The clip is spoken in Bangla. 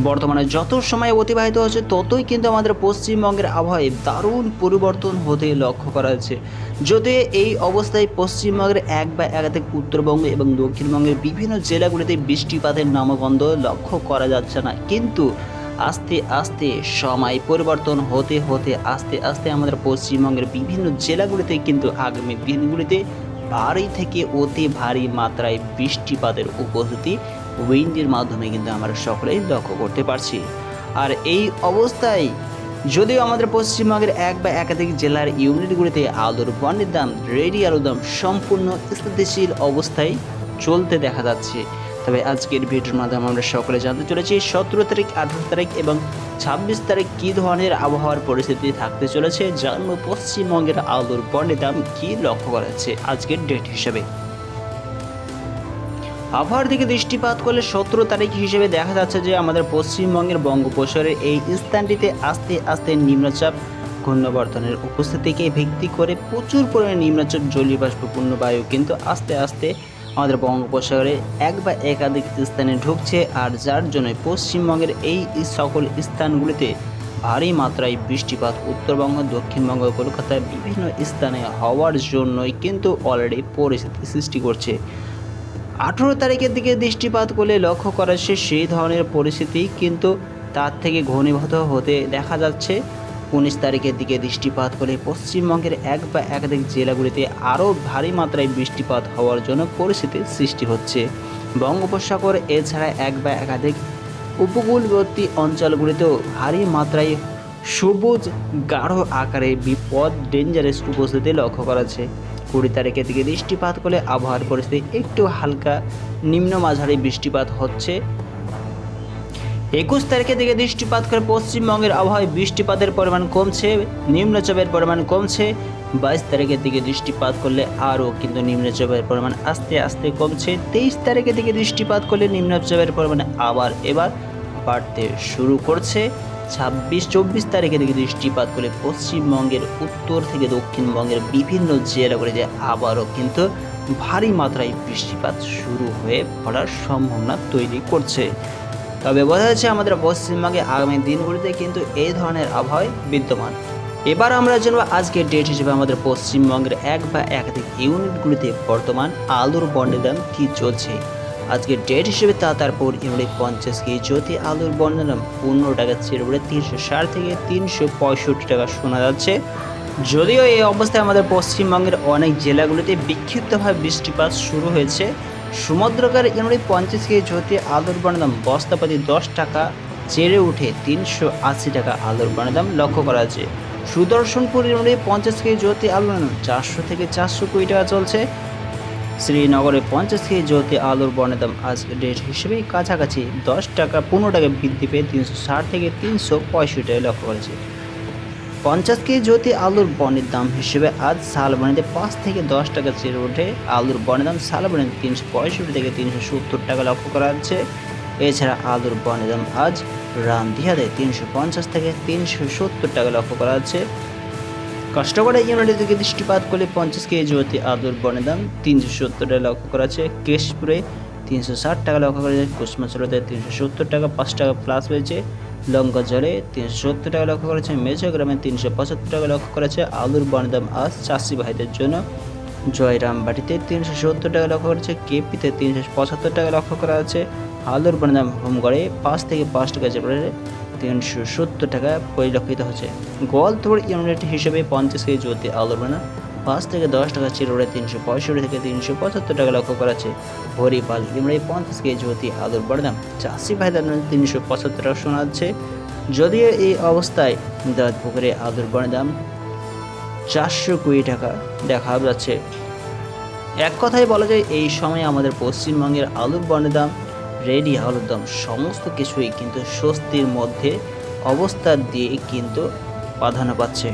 বর্তমানে যত সময় অতিবাহিত হচ্ছে, ততই কিন্তু আমাদের পশ্চিমবঙ্গের আবহাওয়ায় দারুণ পরিবর্তন হতে লক্ষ্য করা যাচ্ছে। যদিও এই অবস্থায় পশ্চিমবঙ্গের এক বা একাধিক উত্তরবঙ্গ এবং দক্ষিণবঙ্গের বিভিন্ন জেলাগুলিতে বৃষ্টিপাতের নামগন্ধ লক্ষ্য করা যাচ্ছে না। কিন্তু আস্তে আস্তে সময় পরিবর্তন হতে হতে, আস্তে আস্তে আমাদের পশ্চিমবঙ্গের বিভিন্ন জেলাগুলিতে কিন্তু আগামী দিনগুলিতে ভারী থেকে অতি ভারী মাত্রায় বৃষ্টিপাতের উপস্থিতি উইন্ডের মাধ্যমে কিন্তু আমরা সকলেই লক্ষ্য করতে পারছি। আর এই অবস্থায় যদিও আমাদের পশ্চিমবঙ্গের এক বা একাধিক জেলার ইউনিটগুলিতে আলুর বন্ডের দাম রেডি আলুর দাম সম্পূর্ণ স্থিতিশীল অবস্থায় চলতে দেখা যাচ্ছে। তবে আজকের ভিডিওর মাধ্যমে আমরা সকলে জানতে চলেছি, সতেরো তারিখ, আঠারো তারিখ এবং ছাব্বিশ তারিখ কী ধরনের আবহাওয়ার পরিস্থিতি থাকতে চলেছে, জানব পশ্চিমবঙ্গের আলুর বন্ডের দাম কী লক্ষ্য করা যাচ্ছে আজকের ডেট হিসেবে। আবহাওয়ার দিকে দৃষ্টিপাত করলে সতেরো তারিখ হিসেবে দেখা যাচ্ছে যে আমাদের পশ্চিমবঙ্গের বঙ্গোপসাগরের এই স্থানটিতে আস্তে আস্তে নিম্নচাপ, ঘূর্ণবর্তনের উপস্থিতিকে ভিত্তি করে প্রচুর পরিমাণে নিম্নচাপ জলীয় বাষ্পপূর্ণ বায়ু কিন্তু আস্তে আস্তে আমাদের বঙ্গোপসাগরে এক বা একাধিক স্থানে ঢুকছে আর যার জন্য পশ্চিমবঙ্গের এই সকল স্থানগুলিতে ভারী মাত্রায় বৃষ্টিপাত, উত্তরবঙ্গ, দক্ষিণবঙ্গ, কলকাতার বিভিন্ন স্থানে হওয়ার জন্যই কিন্তু অলরেডি পরিস্থিতি সৃষ্টি করছে। আঠেরো তারিখের দিকে দৃষ্টিপাত করলে লক্ষ্য করা যাচ্ছে সেই ধরনের পরিস্থিতি, কিন্তু তার থেকে ঘনীভূত হতে দেখা যাচ্ছে, উনিশ তারিখের দিকে দৃষ্টিপাত করলে পশ্চিমবঙ্গের এক বা একাধিক জেলাগুলিতে আরও ভারী মাত্রায় বৃষ্টিপাত হওয়ার জন্য পরিস্থিতির সৃষ্টি হচ্ছে। বঙ্গোপসাগর, এছাড়া এক বা একাধিক উপকূলবর্তী অঞ্চলগুলিতেও ভারী মাত্রায় সবুজ গাঢ় আকারে বিপদ ডেঞ্জারাস উপস্থিতি লক্ষ্য করা কুড়ি তারিখের দিকে দৃষ্টিপাত করলে আবহাওয়ার পরিস্থিতি একটু হালকা নিম্ন মাঝারি বৃষ্টিপাত হচ্ছে। একুশ তারিখের দিকে দৃষ্টিপাত করে পশ্চিমবঙ্গের আবহাওয়ায় বৃষ্টিপাতের পরিমাণ কমছে, নিম্নচাপের পরিমাণ কমছে। বাইশ তারিখের দিকে দৃষ্টিপাত করলে আরও কিন্তু নিম্নচাপের পরিমাণ আস্তে আস্তে কমছে। তেইশ তারিখের দিকে দৃষ্টিপাত করলে নিম্নচাপের পরিমাণ আবার এবার বাড়তে শুরু করছে। ছাব্বিশ, চব্বিশ তারিখে দিকে দৃষ্টিপাত করলে পশ্চিমবঙ্গের উত্তর থেকে দক্ষিণবঙ্গের বিভিন্ন জেলাগুলিতে আবারও কিন্তু ভারী মাত্রায় বৃষ্টিপাত শুরু হয়ে পড়ার সম্ভাবনা তৈরি করছে। তবে বোঝা যাচ্ছে আমাদের পশ্চিমবঙ্গে আগামী দিনগুলিতে কিন্তু এই ধরনের আবহাওয়ায় বিদ্যমান। এবার আমরা জানব আজকের ডেট হিসেবে আমাদের পশ্চিমবঙ্গের এক বা একাধিক ইউনিটগুলিতে বর্তমান আলুর বন্ডের দাম কী চলছে। আজকের ডেট হিসেবে তা তারপর ইউনিট পঞ্চাশ কেজি জ্যোতি আলুর দাম পনেরো টাকা পড়ে তিনশো ষাট থেকে তিনশো পঁয়ষট্টি টাকা শোনা যাচ্ছে। যদিও এই অবস্থায় আমাদের পশ্চিমবঙ্গের অনেক জেলাগুলিতে বিক্ষিপ্তভাবে বৃষ্টিপাত শুরু হয়েছে। সমুদ্রকার ইউনিট পঞ্চাশ কেজি জ্যোতি আলুর বনের দাম বস্তাপাতি দশ টাকা চেড়ে উঠে তিনশো আশি টাকা আলুর বনের দাম লক্ষ্য করা আছে সুদর্শনপুর ইউনিট পঞ্চাশ কেজি জ্যোতি আলুর চারশো থেকে চারশো কুড়ি টাকা চলছে। শ্রীনগরে পঞ্চাশ কেজি জ্যোতি আলুর বনের দাম আজকের ডেট হিসেবে কাছাকাছি দশ টাকা পনেরো টাকা বৃদ্ধি পেয়ে তিনশো ষাট থেকে তিনশো পঁয়ষট্টি টাকা লক্ষ্য করেছে। পঞ্চাশ কেজি জ্যোতি আলুর বনের দাম হিসেবে আজ শালবনিতে পাঁচ থেকে দশ টাকা চেড়ে ওঠে আলুর বনের দাম শালবনিতে তিনশো পঁয়ষট্টি থেকে তিনশো সত্তর টাকা লক্ষ্য করা যাচ্ছে। এছাড়া আলুর বনের দাম আজ রামদিহাতে তিনশো পঞ্চাশ থেকে তিনশো সত্তর টাকা লক্ষ্য করা যাচ্ছে। কষ্টকরে ইউনিটের দিকে দৃষ্টিপাত করলে পঞ্চাশ কেজি জ্যোতি আলুর বনের দাম তিনশো সত্তর টাকা লক্ষ্য করা যাচ্ছে কেশপুরে তিনশো ষাট টাকা লক্ষ্য করা যাচ্ছে কুসমাচলতে তিনশো সত্তর টাকা, পাঁচ টাকা প্লাস হয়েছে লঙ্কা জলে তিনশো সত্তর টাকা লক্ষ্য করেছে মেজোগ্রামে তিনশো পঁচাত্তর টাকা লক্ষ্য করেছে আলুর বনদাম আজ চাষি ভাইদের জন্য। জয়রামবাটিতে তিনশো সত্তর টাকা লক্ষ্য করেছে কেপিতে তিনশো পঁচাত্তর টাকা লক্ষ্য করা আছে। আলুর বনদাম হোমগড়ে পাঁচ থেকে পাঁচ টাকা চেপড়ে তিনশো সত্তর টাকা পরিলক্ষিত হচ্ছে। গোয়ালতোড় ইউনিট হিসেবে পঞ্চাশ কেজি জ্যোতি আলুর বনা পাঁচ থেকে দশ টাকা চিরোড়ে তিনশো পঁয়ষট্টি থেকে তিনশো পঁচাত্তর টাকা লক্ষ্য করা আছে হরিপাল ইমরাই পঞ্চাশ কেজি জ্যোতি আলুর বড়দাম চাষি ভাইদের তিনশো পঁচাত্তর টাকা শোনা যাচ্ছে যদিও এই অবস্থায় দাঁত পুকুরে আলুর বড়দাম চারশো কুড়ি টাকা দেখা যাচ্ছে। এক কথায় বলা যায়, এই সময় আমাদের পশ্চিমবঙ্গের আলুর বনের দাম রেডি হলদম দাম সমস্ত কিছুই কিন্তু স্বস্তির মধ্যে অবস্থা দিয়ে কিন্তু প্রাধান্য পাচ্ছে।